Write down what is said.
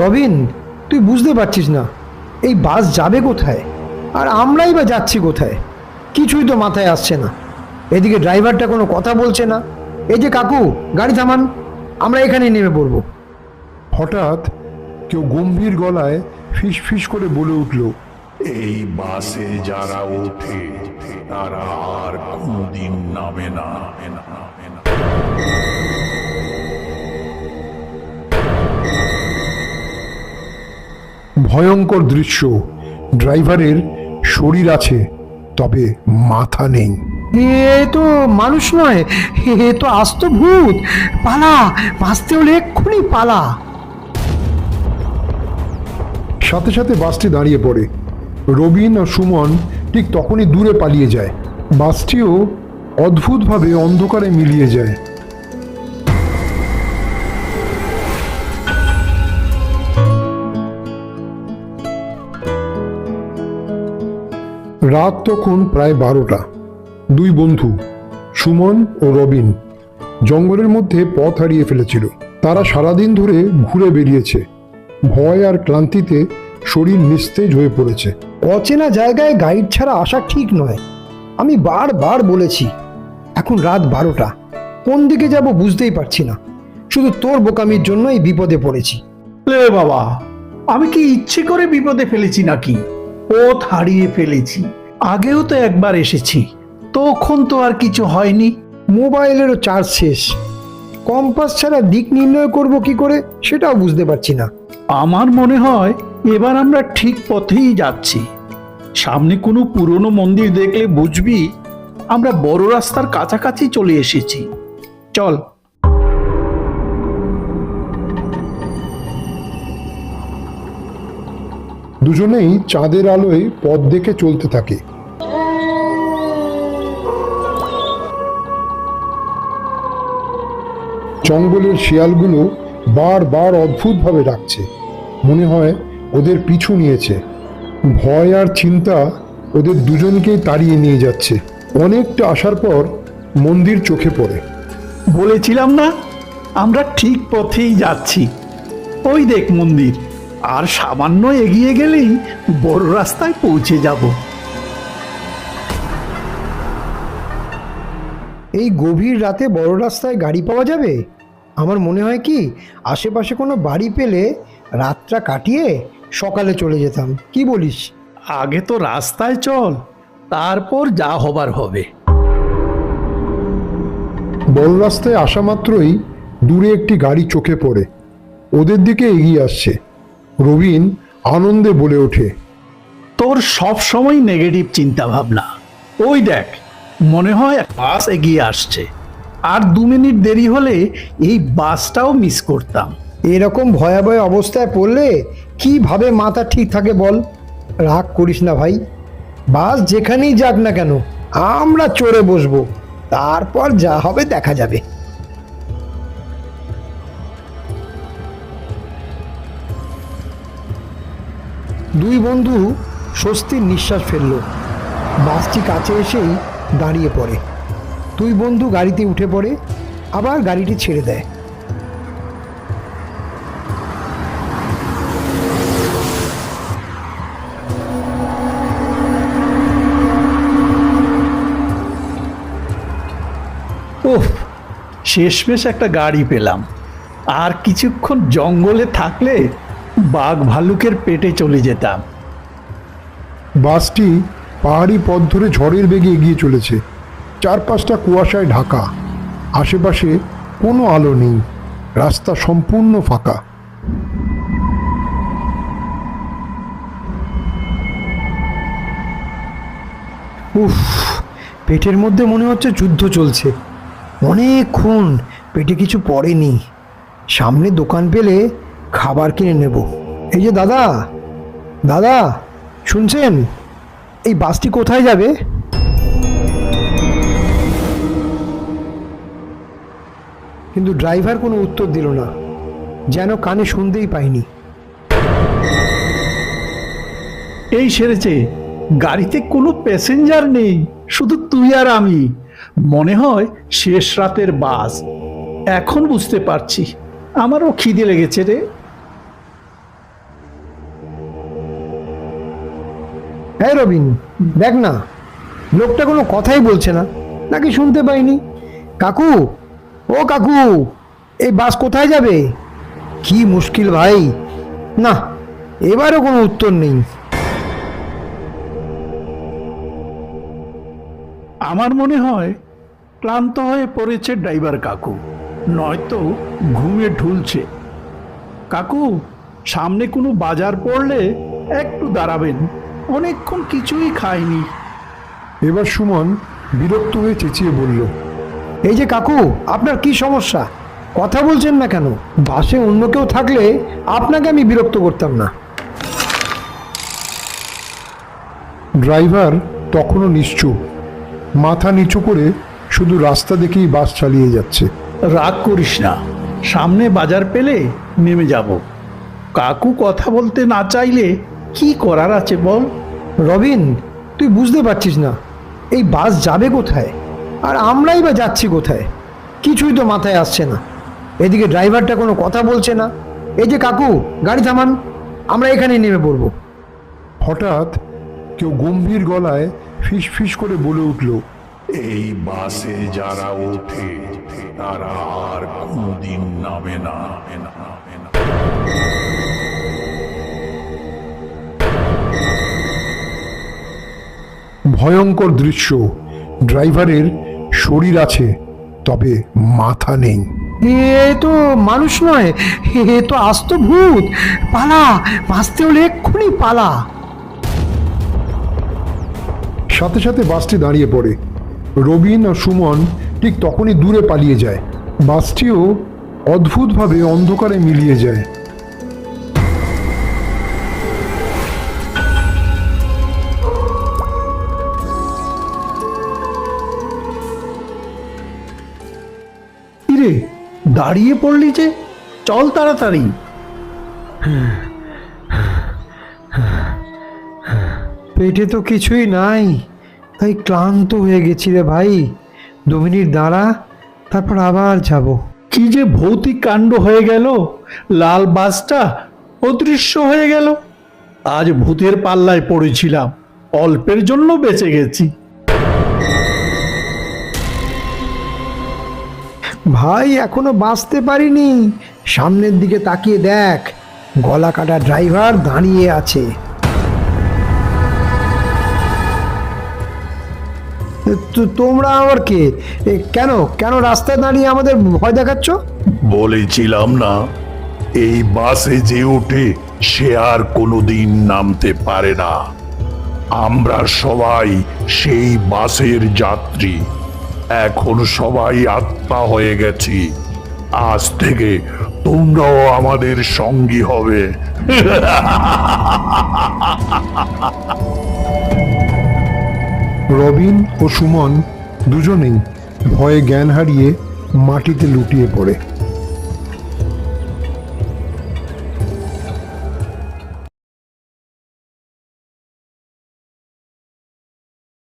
রবিন, তুই বুঝতে পারছিস না, এই বাস যাবে কোথায়? আর আমরাই বা যাচ্ছি কোথায়? কিছুই তো মাথায় আসছে না। এদিকে ড্রাইভারটা কোনো কথা বলছে না। এই যে কাকু, গাড়ি থামান। আমরা এখানেই নেমে পড়ব। হঠাৎ কেউ গম্ভীর গলায় ফিস ফিস করে বলে উঠল, এই বাসে যারা ওঠে, তারা আর কোনোদিন নামে না। ভয়ঙ্কর দৃশ্য। ড্রাইভারের শরীর আছে তবে মাথা নেই। এ তো মানুষ নয় এ তো আস্ত ভূত। পালা বাঁচতে হলে এক্ষুনি পালা। সাথে সাথে বাসটি দাঁড়িয়ে পড়ে। রবিন আর সুমন ঠিক তখনই দূরে পালিয়ে যায়। বাসটিও অদ্ভুতভাবে অন্ধকারে মিলিয়ে যায়। রাত তখন প্রায় বারোটা। দুই বন্ধু সুমন ও রবিন জঙ্গলের মধ্যে পথ হারিয়ে ফেলেছিল। তারা সারাদিন ধরে ঘুরে বেরিয়েছে ভয় আর ক্লান্তিতে শরীর নিস্তেজ হয়ে পড়েছে। অচেনা জায়গায় গাইড ছাড়া আসা ঠিক নয়। আমি বারবার বলেছি এখন রাত বারোটা। কোন দিকে যাব বুঝতেই পারছি না। শুধু তোর বোকামির জন্য এই বিপদে পড়েছি। লে বাবা আমি কি ইচ্ছে করে বিপদে ফেলেছি নাকি? পথ হারিয়ে ফেলেছি। আগেও তো একবার এসেছি। তখন তো আর কিছু হয়নি। মোবাইলেরও চার্জ শেষ। কম্পাস ছাড়া দিক নির্ণয় করব কি করে সেটাও বুঝতে পারছি না। আমার মনে হয় এবার আমরা ঠিক পথেই যাচ্ছি। সামনে কোনো পুরনো মন্দির দেখলে বুঝবি আমরা বড় রাস্তার কাছাকাছি চলে এসেছি। চল দুজনেই চাঁদের আলোয় পথ দেখে চলতে থাকে। জঙ্গলের শিয়ালগুলো বারবার অদ্ভুতভাবে ডাকছে। মনে হয় ওদের পিছু নিয়েছে। ভয় আর চিন্তা ওদের দুজনকেই তাড়িয়ে নিয়ে যাচ্ছে। অনেকটা আসার পর মন্দির চোখে পড়ে। বলেছিলাম না, আমরা ঠিক পথেই যাচ্ছি। ওই দেখ মন্দির। আর সামান্য এগিয়ে গেলেই বড় রাস্তায় পৌঁছে যাব। এই গভীর রাতে বড় রাস্তায় গাড়ি পাওয়া যাবে? আমার মনে হয় কি আশেপাশে কোনো বাড়ি পেলে রাতটা কাটিয়ে সকালে চলে যেতাম। কি বলিস? আগে তো রাস্তায় চল তারপর যা হবার হবে। বড় রাস্তায় আসা মাত্রই দূরে একটি গাড়ি চোখে পড়ে। ওদের দিকে এগিয়ে আসছে। রবিন আনন্দে বলে ওঠে তোর সব সময় নেগেটিভ চিন্তা ভাবনা ওই দেখ মনে হয় বাস এগিয়ে আসছে। আর দু মিনিট দেরি হলে এই বাসটাও মিস করতাম। এরকম ভয়াবহ অবস্থায় পড়লে কীভাবে মাথা ঠিক থাকে বল? রাগ করিস না ভাই। বাস যেখানেই যাক না কেন আমরা চড়ে বসবো। তারপর যা হবে দেখা যাবে। দুই বন্ধু স্বস্তির নিঃশ্বাস ফেলল। বাসটি কাছে এসেই দাঁড়িয়ে পড়ে। দুই বন্ধু গাড়িতে উঠে পড়ে, আবার গাড়িটি ছেড়ে দেয়। ওহ শেষমেশ একটা গাড়ি পেলাম। আর কিছুক্ষণ জঙ্গলে থাকলে বাঘ ভালুকের পেটে চলে যেতাম। বাসটি পাহাড়ি পথ ধরে ঝড়ের বেগে এগিয়ে চলেছে। চারপাশটা কুয়াশায় ঢাকা। আশেপাশে কোনো আলো নেই। রাস্তা সম্পূর্ণ ফাঁকা। উফ পেটের মধ্যে মনে হচ্ছে যুদ্ধ চলছে। অনেকক্ষণ পেটে কিছু পড়েনি। সামনে দোকান পেলে খাবার কিনে নেব। এই যে দাদা দাদা, শুনছেন? এই বাসটি কোথায় যাবে? কিন্তু ড্রাইভার কোনো উত্তর দিল না, যেন কানে শুনতেই পাইনি। এই সেরেছে, গাড়িতে কোনো প্যাসেঞ্জার নেই, শুধু তুই আর আমি। মনে হয় শেষ রাতের বাস। এখন বুঝতে পারছি, আমারও খিদে লেগেছে রে। হ্যাঁ রবিন, দেখ না, লোকটা কোনো কথাই বলছে না, নাকি শুনতে পাইনি। কাকু, ও কাকু, এই বাস কোথায় যাবে? কি মুশকিল ভাই। না, এবারও কোনো উত্তর নেই। আমার মনে হয় ক্লান্ত হয়ে পড়েছে ড্রাইভার কাকু, নয়তো ঘুমে ঢুলছে। কাকু, সামনে কোনো বাজার পড়লে একটু দাঁড়াবেন। অনেকক্ষণ কিছুই খাইনি এবার সুমন বিরক্ত হয়ে চেঁচিয়ে বলল এই যে কাকু আপনার কি সমস্যা? কথা বলছেন না কেন? বাসে অন্য কেউ থাকলে আপনাকে আমি বিরক্ত করতাম না। ড্রাইভার তখনও নিশ্চুপ। মাথা নিচু করে শুধু রাস্তা দেখেই বাস চালিয়ে যাচ্ছে। রাগ করিস না সামনে বাজার পেলে নেমে যাব। কাকু কথা বলতে না চাইলে কি করার আছে বল? রবিন, তুই বুঝতে পারছিস না। এই বাস যাবে কোথায়? আর আমরাই বা যাচ্ছি কোথায়? কিছুই তো মাথায় আসছে না। এদিকে ড্রাইভারটা কোনো কথা বলছে না। এই যে কাকু, গাড়ি থামান। আমরা এখানেই নেমে পড়ব। হঠাৎ কেউ গম্ভীর গলায় ফিস ফিস করে বলে উঠল, এই বাসে যারা ওঠে, তারা আর কোনোদিন নামে না। ভয়ঙ্কর দৃশ্য। ড্রাইভারের শরীর আছে তবে মাথা নেই। এ তো মানুষ নয় এ তো আস্ত ভূত। পালা বাঁচতে হলে এক্ষুনি পালা। সাথে সাথে বাসটি দাঁড়িয়ে পড়ে। রবিন আর সুমন ঠিক তখনই দূরে পালিয়ে যায়। বাসটিও অদ্ভুতভাবে অন্ধকারে মিলিয়ে যায়। ইরে দাঁড়িয়ে পড়লি যে, চল তাড়াতাড়ি। পেটে তো কিছুই নাই, তাই ক্লান্ত হয়ে গেছি রে ভাই। দু মিনিট দাঁড়া, তারপর আবার যাব। কি যে ভৌতিক কাণ্ড হয়ে গেল, লাল বাসটা অদৃশ্য হয়ে গেল। আজ ভূতের পাল্লায় পড়েছিলাম, অল্পের জন্য বেঁচে গেছি। ভাই, এখনও বাঁচতে পারিনি। সামনের দিকে তাকিয়ে দেখ, গলা কাটা ড্রাইভার দাঁড়িয়ে আছে। তোমরা আবার কে? কেন? কেন রাস্তায় দাঁড়িয়ে আমাদের ভয় দেখাচ্ছ? বলেছিলাম না, এই বাসে যে ওঠে, সে আর কোনোদিন নামতে পারে না। আমরা সবাই সেই বাসের যাত্রী। এখন সবাই আত্মা হয়ে গেছি। আজ থেকে তোমরাও আমাদের সঙ্গী হবে। রবিন ও সুমন দুজনেই ভয়ে জ্ঞান হারিয়ে মাটিতে লুটিয়ে পড়ে।